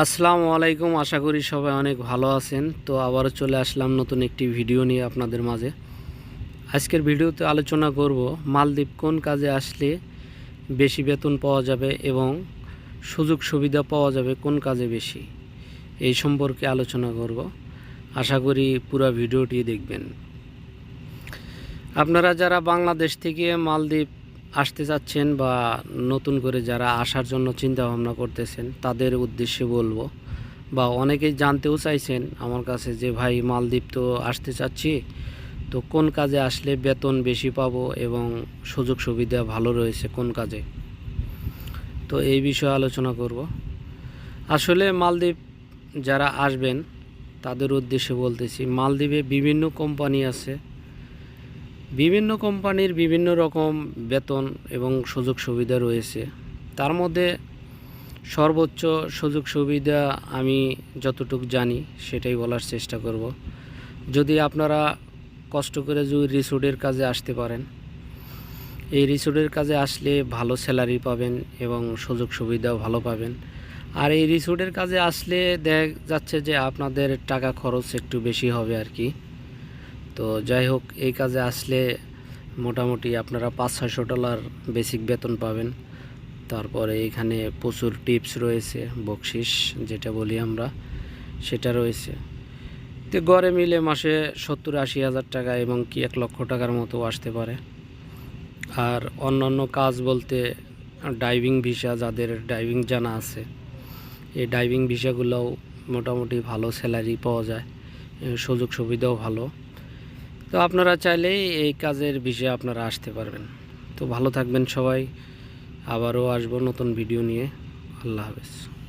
আসসালামু আলাইকুম, আশা করি সবাই অনেক ভালো আছেন। তো আবারও চলে আসলাম নতুন একটি ভিডিও নিয়ে আপনাদের মাঝে। আজকের ভিডিওতে আলোচনা করব, মালদ্বীপ কোন কাজে আসলে বেশি বেতন পাওয়া যাবে এবং সুযোগ সুবিধা পাওয়া যাবে কোন কাজে বেশি, এই সম্পর্কে আলোচনা করব। আশা করি পুরো ভিডিওটি দেখবেন। আপনারা যারা বাংলাদেশ থেকে মালদ্বীপ আসতে চাচ্ছেন বা নতুন করে যারা আসার জন্য চিন্তা ভাবনা করতেছেন, তাদের উদ্দেশ্যে বলব বা অনেকেই জানতেও চাইছেন আমার কাছে যে, ভাই, মালদ্বীপ তো আসতে চাচ্ছি, তো কোন কাজে আসলে বেতন বেশি পাবো এবং সুযোগ সুবিধা ভালো রয়েছে কোন কাজে? তো এই বিষয়ে আলোচনা করব। আসলে মালদ্বীপ যারা আসবেন, তাদের উদ্দেশ্যে বলতেছি, মালদ্বীপে বিভিন্ন কোম্পানি আছে বিভিন্ন কোম্পানির বিভিন্ন রকম বেতন এবং সুযোগ সুবিধা রয়েছে। তার মধ্যে সর্বোচ্চ সুযোগ সুবিধা আমি যতটুকু জানি সেটাই বলার চেষ্টা করব। যদি আপনারা কষ্ট করে যদি রিসোর্টের কাজে আসতে পারেন, এই রিসোর্টের কাজে আসলে ভালো স্যালারি পাবেন এবং সুযোগ সুবিধাও ভালো পাবেন। আর এই রিসোর্টের কাজে আসলে দেখা যাচ্ছে যে আপনাদের টাকা খরচ একটু বেশি হবে আর কি। তো যাই হোক, এই কাজে আসলে মোটামুটি আপনারা পাঁচ ছয়শো ডলার বেসিক বেতন পাবেন। তারপরে এখানে প্রচুর টিপস রয়েছে, বকশিস যেটা বলি আমরা, সেটা রয়েছে। তো গড়ে মিলে মাসে সত্তর আশি হাজার টাকা এবং কি এক লক্ষ টাকার মতো আসতে পারে। আর অন্যান্য কাজ বলতে ডাইভিং ভিসা যাদের ডাইভিং জানা আছে, এই ডাইভিং ভিসাগুলোও মোটামুটি ভালো স্যালারি পাওয়া যায় সুযোগ সুবিধাও ভালো। তো আপনারা চাইলেই এই কাজের বিষয়ে আপনারা আসতে পারবেন। তো ভালো থাকবেন সবাই। আবারও আসব নতুন ভিডিও নিয়ে। আল্লাহ হাফেজ।